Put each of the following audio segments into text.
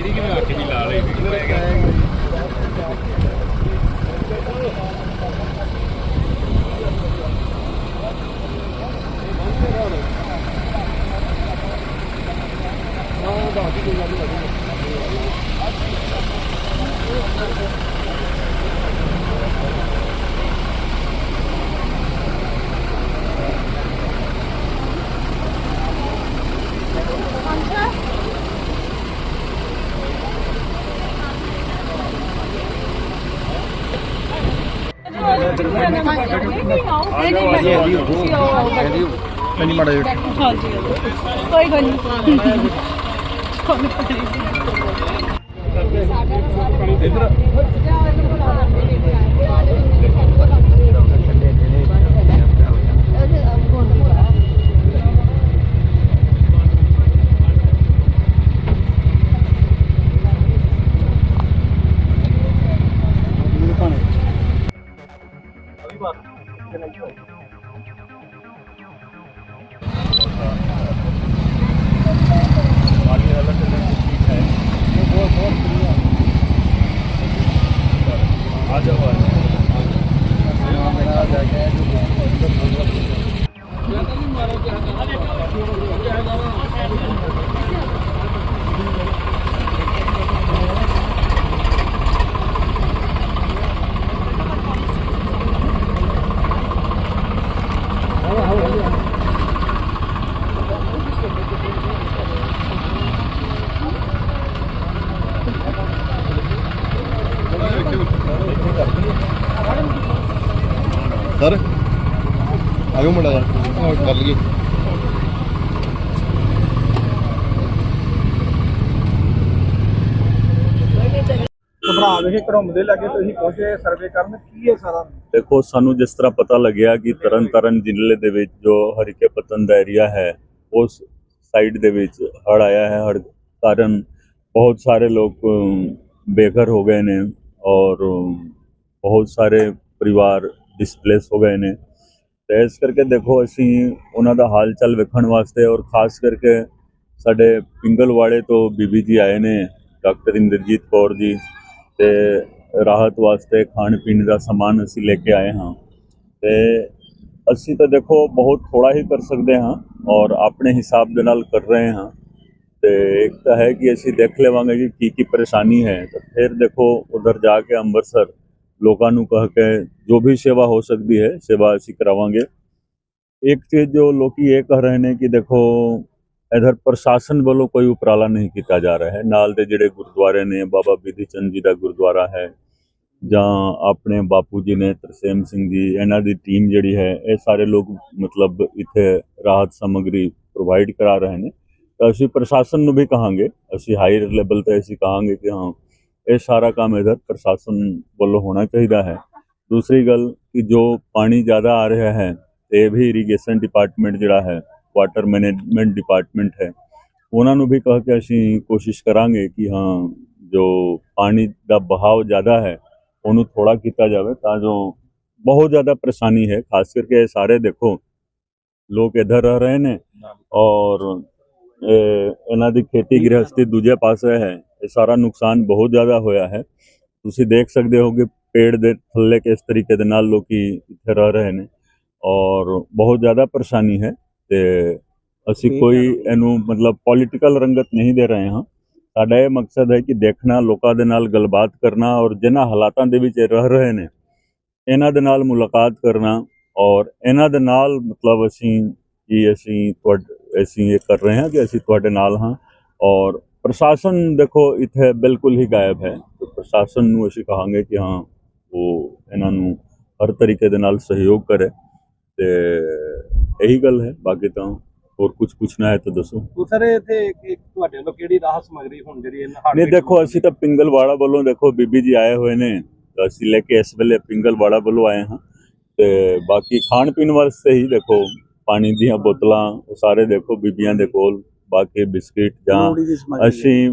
ਇਹਦੀ ਕਿਵੇਂ ਅੱਖ ਦੀ ਲਾਲ ਹੈ ਨਹੀਂ ਮਾੜਾ ਜਿਹਾ ਕੋਈ ਗੱਲ ਨਹੀਂ pháp luật cho nên chưa sir. ਆਇਓ ਮੁੰਡਾ ਜਾ ਕਰ ਲਈਏ। ਘਬਰਾ ਵੇਖੇ ਘੜਾਉਂਦੇ ਲੱਗੇ ਤੁਸੀਂ ਪਹੁੰਚੇ ਸਰਵੇ ਕਰਨ ਕੀ ਹੈ ਸਾਰਾ? ਦੇਖੋ ਸਾਨੂੰ ਜਿਸ ਤਰ੍ਹਾਂ ਪਤਾ ਲੱਗਿਆ ਕਿ ਤਰਨ ਤਾਰਨ ਜ਼ਿਲ੍ਹੇ ਦੇ ਵਿੱਚ ਜੋ ਹਰੀਕੇ ਪਤਨ ਦਾ ਏਰੀਆ ਹੈ ਉਸ ਸਾਈਡ ਦੇ ਵਿੱਚ ਹੜ ਆਇਆ ਹੈ। ਹੜ ਕਾਰਨ ਬਹੁਤ ਸਾਰੇ ਲੋਕ ਬੇਘਰ ਹੋ ਗਏ ਨੇ ਔਰ ਬਹੁਤ ਸਾਰੇ ਪਰਿਵਾਰ ਡਿਸਪਲੇਸ ਹੋ ਗਏ ਨੇ। ਤੇ ਇਸ ਕਰਕੇ ਦੇਖੋ ਅਸੀਂ ਉਹਨਾਂ ਦਾ ਹਾਲ ਚਾਲ ਵੇਖਣ ਵਾਸਤੇ ਔਰ ਖਾਸ ਕਰਕੇ ਸਾਡੇ ਪਿੰਗਲਵਾੜੇ ਤੋਂ ਬੀਬੀ ਜੀ ਆਏ ਨੇ, ਡਾਕਟਰ ਇੰਦਰਜੀਤ ਕੌਰ ਜੀ ਤੇ ਰਾਹਤ ਵਾਸਤੇ ਖਾਣ ਪੀਣ ਦਾ ਸਮਾਨ ਅਸੀਂ ਲੈ ਕੇ ਆਏ ਹਾਂ। ਤੇ ਅਸੀਂ ਤਾਂ ਦੇਖੋ ਬਹੁਤ ਥੋੜਾ ਹੀ ਕਰ ਸਕਦੇ ਹਾਂ ਔਰ ਆਪਣੇ ਹਿਸਾਬ ਦੇ ਨਾਲ ਕਰ ਰਹੇ ਹਾਂ। ਤੇ ਇੱਕ ਤਾਂ ਹੈ ਕਿ ਅਸੀਂ ਦੇਖ ਲਵਾਂਗੇ ਕਿ ਕੀ ਕੀ ਪਰੇਸ਼ਾਨੀ ਹੈ। ਤਾਂ ਫਿਰ ਦੇਖੋ ਉਧਰ ਜਾ ਕੇ ਅੰਮ੍ਰਿਤਸਰ ਲੋਕਾਂ ਨੂੰ ਕਹ ਕੇ ਜੋ ਵੀ ਸੇਵਾ ਹੋ ਸਕਦੀ ਹੈ, ਸੇਵਾ ਅਸੀਂ ਕਰਾਵਾਂਗੇ। ਇੱਕ ਚੀਜ਼ ਜੋ ਲੋਕੀ ਇਹ ਕਹਿ ਰਹੇ ਨੇ ਕਿ ਦੇਖੋ, ਇਧਰ ਪ੍ਰਸ਼ਾਸਨ ਵੱਲੋਂ ਕੋਈ ਉਪਰਾਲਾ ਨਹੀਂ ਕੀਤਾ ਜਾ ਰਿਹਾ ਹੈ। ਨਾਲ ਦੇ ਜਿਹੜੇ ਗੁਰਦੁਆਰੇ ਨੇ, ਬਾਬਾ ਬਿਧੀ ਚੰਦ ਜੀ ਦਾ ਗੁਰਦੁਆਰਾ ਹੈ, ਜਾਂ ਆਪਣੇ ਬਾਪੂ ਜੀ ਨੇ ਤਰਸੇਮ ਸਿੰਘ ਜੀ, ਇਹਨਾਂ ਦੀ ਟੀਮ ਜਿਹੜੀ ਹੈ, ਇਹ ਸਾਰੇ ਲੋਕ ਮਤਲਬ ਇੱਥੇ ਰਾਹਤ ਸਮੱਗਰੀ ਪ੍ਰੋਵਾਈਡ ਕਰਾ ਰਹੇ ਨੇ। ਤਾਂ ਅਸੀਂ ਪ੍ਰਸ਼ਾਸਨ ਨੂੰ ਵੀ ਕਹਾਂਗੇ, ਅਸੀਂ ਹਾਈ ਲੈਵਲ ਤੇ ਅਸੀਂ ਕਹਾਂਗੇ ਕਿ ਹਾਂ ਇਹ ਸਾਰਾ ਕੰਮ ਇਧਰ ਪ੍ਰਸ਼ਾਸਨ ਵੱਲੋਂ ਹੋਣਾ ਚਾਹੀਦਾ ਹੈ। ਦੂਸਰੀ ਗੱਲ ਕਿ ਜੋ ਪਾਣੀ ਜ਼ਿਆਦਾ ਆ ਰਿਹਾ ਹੈ ਇਹ ਵੀ ਇਰੀਗੇਸ਼ਨ ਡਿਪਾਰਟਮੈਂਟ ਜਿਹੜਾ ਹੈ ਵਾਟਰ ਮੈਨੇਜਮੈਂਟ ਡਿਪਾਰਟਮੈਂਟ ਹੈ ਉਹਨਾਂ ਨੂੰ ਵੀ ਕਹ ਕੇ ਅਸੀਂ ਕੋਸ਼ਿਸ਼ ਕਰਾਂਗੇ ਕਿ ਹਾਂ ਜੋ ਪਾਣੀ ਦਾ ਬਹਾਵ ਜ਼ਿਆਦਾ ਹੈ ਉਹਨੂੰ ਥੋੜਾ ਕੀਤਾ ਜਾਵੇ ਤਾਂ ਜੋ ਬਹੁਤ ਜ਼ਿਆਦਾ ਪਰੇਸ਼ਾਨੀ ਹੈ। ਖਾਸ ਕਰਕੇ ਇਹ ਸਾਰੇ ਦੇਖੋ ਲੋਕ ਇੱਧਰ ਰਹਿ ਰਹੇ ਨੇ ਔਰ ਇਹ ਇਹਨਾਂ ਦੀ ਖੇਤੀ ਗ੍ਰਹਸਥੀ ਦੂਜੇ ਪਾਸੇ ਹੈ। ਇਹ ਸਾਰਾ ਨੁਕਸਾਨ ਬਹੁਤ ਜ਼ਿਆਦਾ ਹੋਇਆ ਹੈ। ਤੁਸੀਂ ਦੇਖ ਸਕਦੇ ਹੋ ਕਿ ਪੇੜ ਦੇ ਥੱਲੇ ਕਿਸ ਤਰੀਕੇ ਦੇ ਨਾਲ ਲੋਕੀ ਇੱਥੇ ਰਹਿ ਰਹੇ ਨੇ ਔਰ ਬਹੁਤ ਜ਼ਿਆਦਾ ਪਰੇਸ਼ਾਨੀ ਹੈ ਤੇ ਅਸੀਂ ਕੋਈ ਇਹਨੂੰ ਮਤਲਬ ਪੋਲੀਟੀਕਲ ਰੰਗਤ ਨਹੀਂ ਦੇ ਰਹੇ ਹਾਂ। ਸਾਡਾ ਇਹ ਮਕਸਦ ਹੈ ਕਿ ਦੇਖਣਾ ਲੋਕਾਂ ਦੇ ਨਾਲ ਗੱਲਬਾਤ ਕਰਨਾ ਔਰ ਜਿਨ੍ਹਾਂ ਹਾਲਾਤਾਂ ਦੇ ਵਿੱਚ ਰਹਿ ਰਹੇ ਨੇ ਇਹਨਾਂ ਦੇ ਨਾਲ ਮੁਲਾਕਾਤ ਕਰਨਾ ਔਰ ਇਹਨਾਂ ਦੇ ਨਾਲ ਮਤਲਬ ਅਸੀਂ ਕਿ ਅਸੀਂ ਤੁਹਾਡੇ ਅਸੀਂ ਇਹ ਕਰ ਰਹੇ ਹਾਂ ਕਿ ਅਸੀਂ ਤੁਹਾਡੇ ਨਾਲ ਹਾਂ ਔਰ ਪ੍ਰਸ਼ਾਸਨ ਦੇਖੋ ਇੱਥੇ ਬਿਲਕੁਲ ਹੀ ਗਾਇਬ ਹੈ ਪ੍ਰਸ਼ਾਸਨ ਨੂੰ ਅਸੀਂ ਕਹਾਂਗੇ ਕਿ ਹਾਂ ਉਹ ਇਹਨਾਂ ਨੂੰ ਹਰ ਤਰੀਕੇ ਦੇ ਨਾਲ ਸਹਿਯੋਗ ਕਰੇ ਤੇ ਇਹੀ ਗੱਲ ਹੈ ਬਾਕੀ ਤਾਂ ਹੋਰ ਕੁਝ ਪੁੱਛਣਾ ਹੈ ਤਾਂ ਦੱਸੋ ਸਰ ਇੱਥੇ ਤੁਹਾਡੇ ਵੱਲੋਂ ਕਿਹੜੀ ਰਾਹਤ ਸਮਗਰੀ ਹੁਣ ਜਿਹੜੀ ਇਹਨਾਂ ਨਹੀਂ ਦੇਖੋ ਅਸੀਂ ਤਾਂ ਪਿੰਗਲਵਾੜਾ ਵੱਲੋਂ ਦੇਖੋ ਬੀਬੀ ਜੀ ਆਏ ਹੋਏ ਨੇ ਤਾਂ ਅਸੀਂ ਲੈ ਕੇ ਇਸ ਵੇਲੇ ਪਿੰਗਲਵਾੜਾ ਵੱਲੋਂ ਆਏ ਹਾਂ ਤੇ ਬਾਕੀ ਖਾਣ ਪੀਣ ਵਾਸਤੇ ਹੀ ਦੇਖੋ ਪਾਣੀ ਦੀਆਂ ਬੋਤਲਾਂ ਉਹ ਸਾਰੇ ਦੇਖੋ ਬੀਬੀਆਂ ਦੇ ਕੋਲ ਬਾਕੀ ਬਿਸਕਿਟ ਜਾਂ ਅਸੀਂ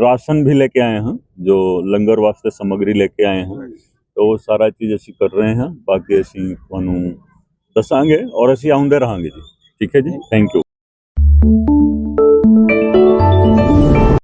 ਰਾਸ਼ਨ ਵੀ ਲੈ ਕੇ ਆਏ ਹਾਂ ਜੋ ਲੰਗਰ ਵਾਸਤੇ ਸਮਗਰੀ ਲੈ ਕੇ ਆਏ ਹਾਂ। ਤਾਂ ਉਹ ਸਾਰਾ ਚੀਜ਼ ਅਸੀਂ ਕਰ ਰਹੇ ਹਾਂ ਬਾਕੀ ਅਸੀਂ ਤੁਹਾਨੂੰ ਦੱਸਾਂਗੇ ਔਰ ਅਸੀਂ ਆਉਂਦੇ ਰਹਾਂਗੇ ਜੀ। ਠੀਕ ਹੈ ਜੀ? Thank you